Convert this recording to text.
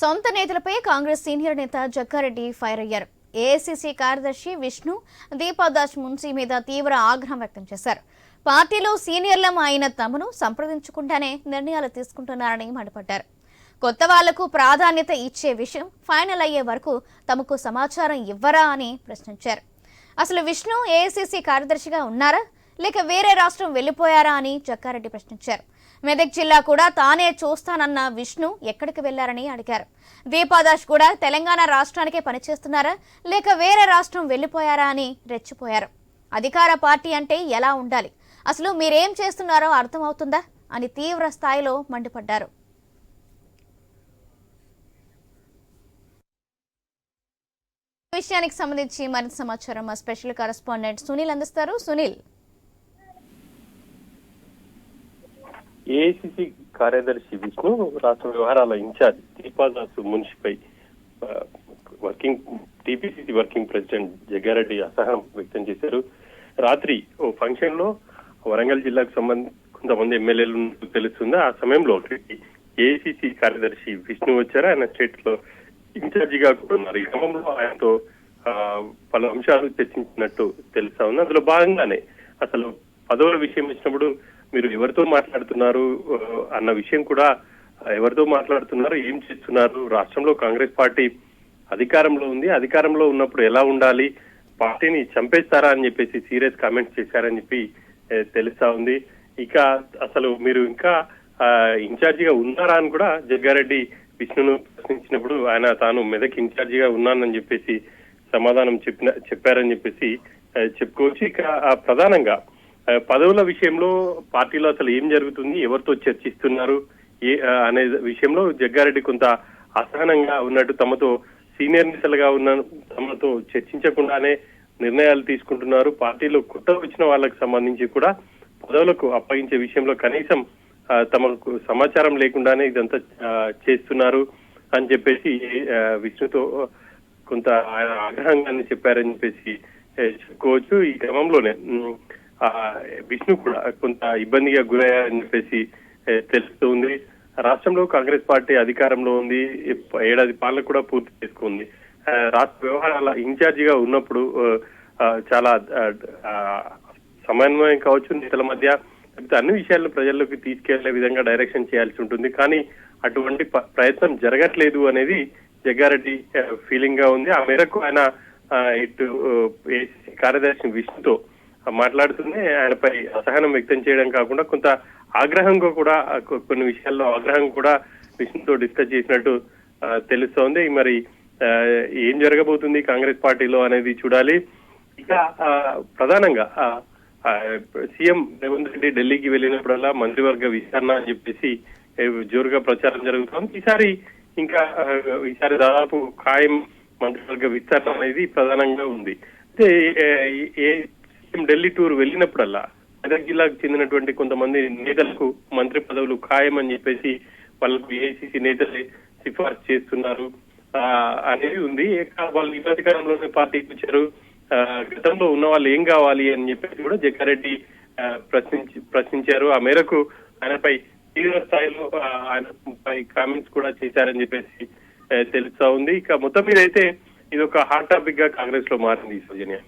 సొంత నేతలపై కాంగ్రెస్ సీనియర్ నేత జగ్గారెడ్డి ఫైర్ అయ్యారు. ఏఐసీసీ కార్యదర్శి విష్ణు దీపాదాస్ మున్సీ మీద తీవ్ర ఆగ్రహం వ్యక్తం చేశారు. పార్టీలో సీనియర్లం అయిన తమను సంప్రదించకుండానే నిర్ణయాలు తీసుకుంటున్నారని మండిపడ్డారు. కొత్త వాళ్ళకు ప్రాధాన్యత ఇచ్చే విషయం ఫైనల్ అయ్యే వరకు తమకు సమాచారం ఇవ్వరా అని ప్రశ్నించారు. అసలు విష్ణు ఏఐసీసీ కార్యదర్శిగా ఉన్నారా? లేక వేరే రాష్ట్రం వెళ్ళిపోయారా అని జక్కారెడ్డి ప్రశ్నించారు. మెదక్ జిల్లా కూడా తానే చూస్తానన్న విష్ణు ఎక్కడికి వెళ్ళారని అడిగారు. దీపాదాస్ కూడా తెలంగాణ రాష్ట్రానికే పనిచేస్తున్నారా? లేక వేరే రాష్ట్రం వెళ్ళిపోయారా అని రెచ్చిపోయారు. అధికార పార్టీ అంటే ఎలా ఉండాలి? అసలు మీరేం చేస్తున్నారో అర్థమవుతుందా? అని తీవ్ర స్థాయిలో మండిపడ్డారు. విషయానికి సంబంధించి మరింత సమాచారం మా స్పెషల్ కరెస్పాండెంట్ సునీల్ అందిస్తారు. సునీల్ ఏఐసిసి కార్యదర్శి విష్ణు రాష్ట్ర వ్యవహారాల incharge Deepadas మున్షిపై working TPCC working president Jaggareddy అసహనం వ్యక్తం చేశారు. రాత్రి ఓ ఫంక్షన్లో వరంగల్ జిల్లాకు సంబంధించి కొంతమంది ఎమ్మెల్యేలు తెలుస్తుంది? ఆ సమయంలో ఏఐసిసి కార్యదర్శి విష్ణు వచ్చారు. ఆయన స్టేట్లో ఇన్ఛార్జిగా కూడా ఉన్నారు. ఈ క్రమంలో ఆయనతో ఆ, పలు అంశాలు చర్చించినట్టు తెలుస్తా ఉంది. అందులో భాగంగానే అసలు పదవుల విషయం ఇచ్చినప్పుడు మీరు ఎవరితో మాట్లాడుతున్నారు అన్న విషయం కూడా ఎవరితో మాట్లాడుతున్నారు ఏం చేస్తున్నారు? రాష్ట్రంలో కాంగ్రెస్ పార్టీ అధికారంలో ఉంది. అధికారంలో ఉన్నప్పుడు ఎలా ఉండాలి? పార్టీని చంపేస్తారా అని చెప్పేసి సీరియస్ కామెంట్స్ చేశారని చెప్పి తెలుస్తా ఉంది. ఇక అసలు మీరు ఇంకా ఇన్ఛార్జిగా ఉన్నారా అని కూడా జగ్గారెడ్డి విష్ణును ప్రశ్నించినప్పుడు ఆయన తాను మెదక్ ఇన్ఛార్జిగా ఉన్నానని చెప్పేసి సమాధానం చెప్పిన చెప్పారని చెప్పేసి చెప్పుకోవచ్చు. ఇక ప్రధానంగా పదవుల విషయంలో పార్టీలో అసలు ఏం జరుగుతుంది ఎవరితో చర్చిస్తున్నారు ఏ అనే విషయంలో జగ్గారెడ్డి కొంత అసహనంగా ఉన్నట్టు తమతో సీనియర్ నేతలుగా ఉన్న తమతో చర్చించకుండానే నిర్ణయాలు తీసుకుంటున్నారు. పార్టీలో కొత్త వచ్చిన వాళ్ళకి సంబంధించి కూడా పదవులకు అప్పగించే విషయంలో కనీసం తమకు సమాచారం లేకుండానే ఇదంతా చేస్తున్నారు అని చెప్పేసి విష్ణుతో కొంత ఆగ్రహంగానే చెప్పారని చెప్పేసి చెప్పుకోవచ్చు. ఈ క్రమంలోనే విష్ణు కూడా కొంత ఇబ్బందిగా గురయ్యారని చెప్పేసి తెలుస్తుంది రాష్ట్రంలో కాంగ్రెస్ పార్టీ అధికారంలో ఉంది. ఏడాది పాలన కూడా పూర్తి చేసుకుంది. ఆ, రాష్ట్ర వ్యవహారాల ఇన్ఛార్జిగా ఉన్నప్పుడు ఆ, చాలా ఆ, సమన్వయం కావచ్చు నేతల మధ్య అన్ని విషయాలను ప్రజల్లోకి తీసుకెళ్ళే విధంగా డైరెక్షన్ చేయాల్సి ఉంటుంది. కానీ అటువంటి ప్రయత్నం జరగట్లేదు అనేది జగ్గారెడ్డి ఫీలింగ్గా ఉంది. ఆ మేరకు ఆయన ఇటు కార్యదర్శి విష్ణుతో మాట్లాడుతూనే ఆయనపై అసహనం వ్యక్తం చేయడం కాకుండా కొంత ఆగ్రహంగా కూడా కొన్ని విషయాల్లో ఆగ్రహం కూడా విష్ణుతో డిస్కస్ చేసినట్టు తెలుస్తోంది. మరి ఆ, ఏం జరగబోతుంది కాంగ్రెస్ పార్టీలో అనేది చూడాలి. ఇక ప్రధానంగా ఆ, సీఎం రేవంత్ రెడ్డి ఢిల్లీకి వెళ్ళినప్పుడల్లా మంత్రివర్గ విచారణ అని చెప్పేసి జోరుగా ప్రచారం జరుగుతోంది. ఈసారి ఇంకా ఈసారి దాదాపు ఖాయం మంత్రివర్గ విస్తరణ అనేది ప్రధానంగా ఉంది. అయితే ఏ, ఢిల్లీ టూర్ వెళ్ళినప్పుడల్లా మెదక్ జిల్లాకు చెందినటువంటి కొంతమంది నేతలకు మంత్రి పదవులు ఖాయం అని చెప్పేసి వాళ్ళకు ఏఐసిసి నేతలే సిఫార్సు చేస్తున్నారు. ఆ, అనేది ఉంది. వాళ్ళు ఈ అధికారంలోనే పార్టీకి వచ్చారు. ఆ, గతంలో ఉన్న వాళ్ళు ఏం కావాలి అని చెప్పేసి కూడా జగ్గారెడ్డి ప్రశ్నించి ప్రశ్నించారు. ఆ మేరకు ఆయనపై తీవ్ర స్థాయిలో ఆయనపై కామెంట్స్ కూడా చేశారని చెప్పేసి తెలుస్తా ఉంది. ఇక మొత్తం మీద అయితే ఇది ఒక హాట్ టాపిక్గా కాంగ్రెస్లో మారింది సౌజన్య.